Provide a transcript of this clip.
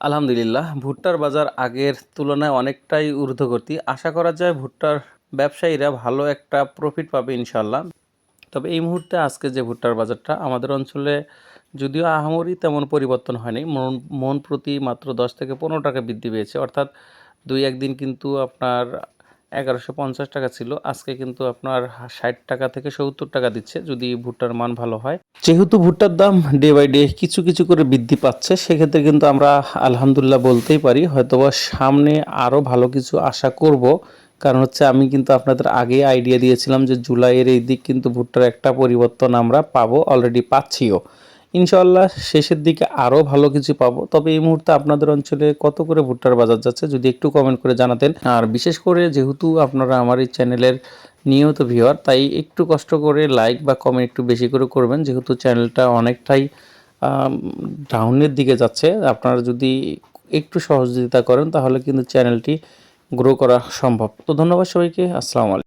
আলহামদুলিল্লাহ, ভুট্টার বাজার আগের তুলনায় অনেকটাই ঊর্ধ্বগতি। আশা করা যায় ভুট্টার ব্যবসায়ীরা ভালো একটা প্রফিট পাবে ইনশাল্লাহ তবে এই মুহূর্তে আজকে যে ভুট্টার বাজারটা আমাদের অঞ্চলে যদিও আহামরি তেমন পরিবর্তন হয়নি, মন মন প্রতি মাত্র দশ থেকে পনেরো টাকা বৃদ্ধি পেয়েছে। অর্থাৎ দুই একদিন কিন্তু আপনার এগারোশো পঞ্চাশ টাকা ছিল। আজকে কিন্তু আপনার ষাট টাকা থেকে সত্তর টাকা দিচ্ছে, যদি ভুট্টার মান ভালো হয়। যেহেতু ভুট্টার দাম ডে বাই ডে কিছু কিছু করে বৃদ্ধি পাচ্ছে, সেক্ষেত্রে কিন্তু আমরা আলহামদুলিল্লাহ বলতেই পারি, হয়তোবা সামনে আরও ভালো কিছু আশা করব। কারণ হচ্ছে আমি কিন্তু আপনাদের আগে আইডিয়া দিয়েছিলাম যে জুলাইয়ের এই দিক কিন্তু ভুট্টার একটা পরিবর্তন আমরা পাবো অলরেডি পাচ্ছিও। ইনশাল্লাহ শেষের দিকে আরও ভালো কিছু পাবো। তবে এই মুহূর্তে আপনাদের অঞ্চলে কত করে ভুট্টার বাজার যাচ্ছে যদি একটু কমেন্ট করে জানাতেন। আর বিশেষ করে যেহেতু আপনারা আমার এই চ্যানেলের নিয়মিত ভিউয়ার তাই একটু কষ্ট করে লাইক বা কমেন্ট একটু বেশি করে করবেন। যেহেতু চ্যানেলটা অনেকটাই ডাউনের দিকে যাচ্ছে। আপনারা যদি একটু সহযোগিতা করেন, তাহলে কিন্তু চ্যানেলটি গ্রো করা সম্ভব। তো ধন্যবাদ সবাইকে। আসসালামু আলাইকুম।